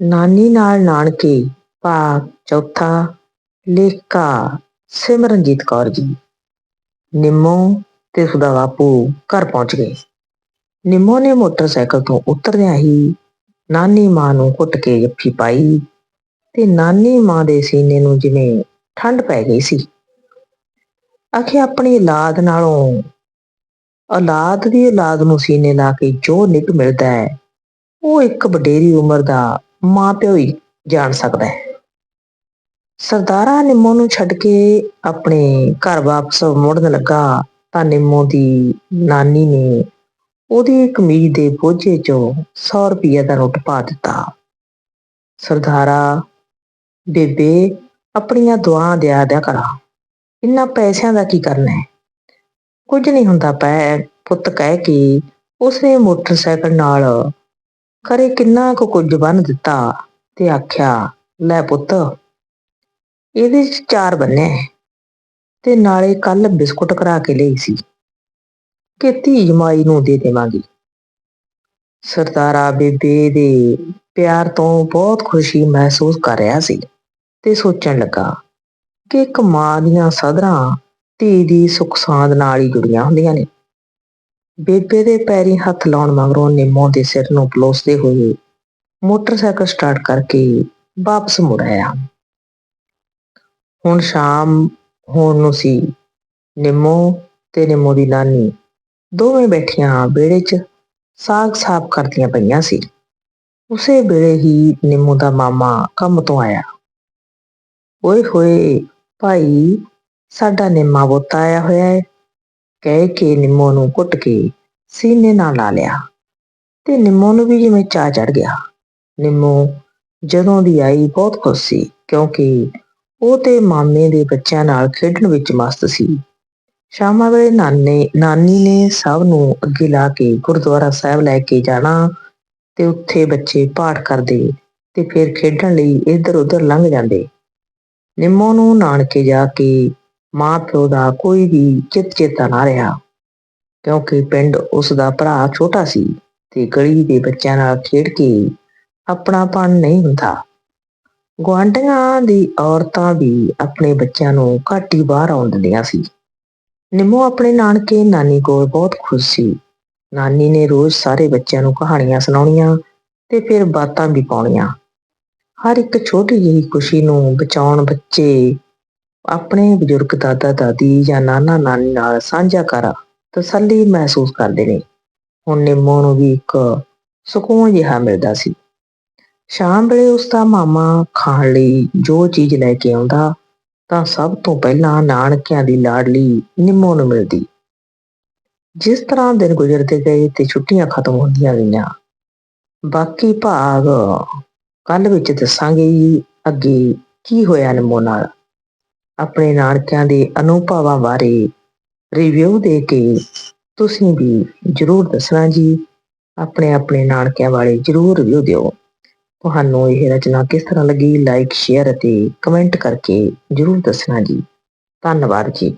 ਨਾਨੀ ਨਾਲ ਨਾਨਕੇ ਭਾਗ ਚੌਥਾ, ਲੇਖਕਾ, ਸਿਮਰਨਜੀਤ ਕੌਰ ਜੀ। ਨਿੰਮੋ ਤੇ ਉਸਦਾ ਬਾਪੂ ਘਰ ਪਹੁੰਚ ਗਏ। ਨਿੰਮੋ ਨੇ ਮੋਟਰਸਾਈਕਲ ਤੋਂ ਉਤਰਦਿਆਂ ਹੀ ਨਾਨੀ ਮਾਂ ਨੂੰ ਘੁੱਟ ਕੇ ਜੱਫੀ ਪਾਈ ਤੇ ਨਾਨੀ ਮਾਂ ਦੇ ਸੀਨੇ ਨੂੰ ਜਿਵੇਂ ਠੰਡ ਪੈ ਗਈ ਸੀ। ਆਖੇ ਆਪਣੀ ਔਲਾਦ ਨਾਲੋਂ, ਔਲਾਦ ਦੀ ਔਲਾਦ ਨੂੰ ਸੀਨੇ ਲਾ ਕੇ ਜੋ ਨਿੱਘ ਮਿਲਦਾ ਹੈ, ਉਹ ਇੱਕ ਵਡੇਰੀ ਉਮਰ ਦਾ ਮਾਂ ਪਿਓ ਹੀ ਜਾਣ ਸਕਦਾ ਹੈ। ਸਰਦਾਰਾ ਨਿੰਮੋ ਨੂੰ ਛੱਡ ਕੇ ਆਪਣੇ ਘਰ ਵਾਪਸ ਮੁੜਨ ਲੱਗਾ ਤਾਂ ਨਿੰਮੋ ਦੀ ਨਾਨੀ ਨੇ ਉਹਦੀ ਕਮੀਜ਼ ਦੇ ਬੋਝੇ 'ਚੋਂ 100 ਰੁਪਏ ਦਾ ਨੋਟ ਪਾ ਦਿੱਤਾ। ਸਰਦਾਰਾ, ਬੇਬੇ, ਆਪਣੀਆਂ ਦੁਆਵਾਂ ਦਿਆ ਦਿਆ ਕਰਾ। ਇੰਨਾ ਪੈਸਿਆਂ ਦਾ ਕੀ ਕਰਨਾ ਹੈ? ਕੁਝ ਨਹੀਂ ਹੁੰਦਾ ਪੈ ਪੁੱਤ ਕਹਿ ਕੇ ਉਸਨੇ ਮੋਟਰਸਾਈਕਲ ਨਾਲ ਕਰੇ ਕਿੰਨਾ ਕੁ ਕੁਝ ਬੰਨ ਦਿੱਤਾ ਤੇ ਆਖਿਆ, ਲੈ ਪੁੱਤ, ਇਹਦੇ ਚ ਚਾਰ ਬੰਨੇ ਤੇ ਨਾਲੇ ਕੱਲ ਬਿਸਕੁਟ ਕਰਾ ਕੇ ਲਈ ਸੀ ਕਿ ਧੀ ਜਮਾਈ ਨੂੰ ਦੇ ਦੇਵਾਂਗੀ। ਸਰਦਾਰਾ ਬੇਬੇ ਦੇ ਪਿਆਰ ਤੋਂ ਬਹੁਤ ਖੁਸ਼ੀ ਮਹਿਸੂਸ ਕਰ ਰਿਹਾ ਸੀ ਤੇ ਸੋਚਣ ਲੱਗਾ ਕਿ ਇੱਕ ਮਾਂ ਦੀਆਂ ਸਦਰਾਂ ਧੀ ਦੀ ਸੁਖ ਸਾਂਦ ਨਾਲ ਹੀ ਜੁੜੀਆਂ ਹੁੰਦੀਆਂ ਨੇ। ਬੇਬੇ ਦੇ ਪੈਰੀ ਹੱਥ ਲਾਉਣ ਮਗਰੋਂ ਨਿੰਮੋ ਦੇ ਸਿਰ ਨੂੰ ਪਲੋਸਦੇ ਹੋਏ ਮੋਟਰਸਾਈਕਲ ਸਟਾਰਟ ਕਰਕੇ ਵਾਪਸ ਮੁੜ ਆਇਆ। ਹੁਣ ਸ਼ਾਮ ਹੋਣ ਨੂੰ ਸੀ। ਨਿੰਮੋ ਤੇ ਨਿੰਮੋ ਦੀ ਨਾਨੀ ਦੋਵੇਂ ਬੈਠੀਆਂ ਵਿਹੜੇ 'ਚ ਸਾਗ ਸਾਫ਼ ਕਰਦੀਆਂ ਪਈਆਂ ਸੀ। ਉਸੇ ਵੇਲੇ ਹੀ ਨਿੰਮੋ ਦਾ ਮਾਮਾ ਕੰਮ ਤੋਂ ਆਇਆ। ਓਏ ਹੋਏ, ਭਾਈ, ਸਾਡਾ ਨਿੰਮਾ ਬੋਤਾ ਆਇਆ ਹੋਇਆ ਹੈ ਕਹਿ ਕੇ ਨਿੰਮੋ ਨੂੰ ਕੁੱਟ ਕੇ ਸੀਨੇ ਨਾਲ ਲਾ ਲਿਆ ਤੇ ਨਿੰਮੋ ਨੂੰ ਵੀ ਜਿਵੇਂ ਚਾਹ ਚੜ ਗਿਆ। ਨਿੰਮੋ ਜਦੋਂ ਦੀ ਆਈ ਬਹੁਤ ਖੁਸ਼ ਸੀ ਕਿਉਂਕਿ ਉਹ ਤੇ ਮਾਮੇ ਦੇ ਬੱਚਿਆਂ ਨਾਲ ਖੇਡਣ ਵਿੱਚ ਮਸਤ ਸੀ। ਸ਼ਾਮਾਂ ਵੇਲੇ ਨਾਨੇ, ਨਾਨੀ ਨੇ ਸਭ ਨੂੰ ਅੱਗੇ ਲਾ ਕੇ ਗੁਰਦੁਆਰਾ ਸਾਹਿਬ ਲੈ ਕੇ ਜਾਣਾ ਤੇ ਉੱਥੇ ਬੱਚੇ ਪਾਠ ਕਰਦੇ ਤੇ ਫਿਰ ਖੇਡਣ ਲਈ ਇੱਧਰ ਉੱਧਰ ਲੰਘ ਜਾਂਦੇ। ਨਿੰਮੋ ਨੂੰ ਨਾਨਕੇ ਜਾ ਕੇ ਮਾਂ ਪਿਓ ਦਾ ਕੋਈ ਵੀ ਚਿੱਤ ਚੇਤਾ ਨਾ ਰਿਹਾ, ਕਿਉਂਕਿ ਪਿੰਡ ਉਸ ਦਾ ਭਰਾ ਛੋਟਾ ਸੀ ਤੇ ਗਲੀ ਦੇ ਬੱਚਿਆਂ ਨਾਲ ਖੇਡ ਕੇ ਆਪਣਾਪਣ ਨਹੀਂ ਹੁੰਦਾ। ਗੁਆਂਢੀਆਂ ਦੀ ਔਰਤਾਂ ਵੀ ਆਪਣੇ ਬੱਚਿਆਂ ਨੂੰ ਘੱਟ ਹੀ ਬਾਹਰ ਆਉਣ ਦਿੰਦੀਆਂ ਸੀ। ਨਿੰਮੋ ਆਪਣੇ ਨਾਨਕੇ ਨਾਨੀ ਕੋਲ ਬਹੁਤ ਖੁਸ਼ ਸੀ। ਨਾਨੀ ਨੇ ਰੋਜ਼ ਸਾਰੇ ਬੱਚਿਆਂ ਨੂੰ ਕਹਾਣੀਆਂ ਸੁਣਾਉਣੀਆਂ ਤੇ ਫਿਰ ਬਾਤਾਂ ਵੀ ਪਾਉਣੀਆਂ। ਹਰ ਇੱਕ ਛੋਟੀ ਜਿਹੀ ਖੁਸ਼ੀ ਨੂੰ ਬਚਾਉਣ ਬੱਚੇ ਆਪਣੇ ਬਜ਼ੁਰਗ ਦਾਦਾ ਦਾਦੀ ਜਾਂ ਨਾਨਾ ਨਾਨੀ ਨਾਲ ਸਾਂਝਾ ਕਰ, ਤਸੱਲੀ ਮਹਿਸੂਸ ਕਰਦੇ ਨੇ। ਹੁਣ ਨਿੰਮੋ ਨੂੰ ਵੀ ਇੱਕ ਸਕੂਨ ਜਿਹਾ ਮਿਲਦਾ ਸੀ। ਸ਼ਾਮ ਵੇਲੇ ਉਸ ਦਾ ਮਾਮਾ ਖਾਣ ਲਈ ਜੋ ਚੀਜ਼ ਲੈ ਕੇ ਆਉਂਦਾ, ਤਾਂ ਸਭ ਤੋਂ ਪਹਿਲਾਂ ਨਾਨਕਿਆਂ ਦੀ ਲਾਡਲੀ ਨਿੰਮੋ ਨੂੰ ਮਿਲਦੀ। ਜਿਸ ਤਰ੍ਹਾਂ ਦਿਨ ਗੁਜ਼ਰਦੇ ਗਏ ਤੇ ਛੁੱਟੀਆਂ ਖਤਮ ਹੁੰਦੀਆਂ ਗਈਆਂ। ਬਾਕੀ ਭਾਗ ਕੱਲ ਵਿੱਚ ਦੱਸਾਂਗੇ ਜੀ ਅੱਗੇ ਕੀ ਹੋਇਆ ਨਿੰਮੋ ਨਾਲ। ਆਪਣੇ ਨਾਨਕਿਆਂ ਦੇ ਅਨੁਭਵਾਂ ਬਾਰੇ ਰਿਵਿਊ ਦੇ ਕੇ ਤੁਸੀਂ ਵੀ ਜਰੂਰ ਦੱਸਣਾ ਜੀ। ਆਪਣੇ ਆਪਣੇ ਨਾਨਕਿਆਂ ਬਾਰੇ ਜਰੂਰ ਰਿਵਿਊ ਦਿਓ। ਤੁਹਾਨੂੰ ਇਹ ਰਚਨਾ ਕਿਸ ਤਰ੍ਹਾਂ ਲੱਗੀ? ਲਾਈਕ ਸ਼ੇਅਰ ਅਤੇ ਕਮੈਂਟ ਕਰਕੇ ਜਰੂਰ ਦੱਸਣਾ ਜੀ। ਧੰਨਵਾਦ ਜੀ।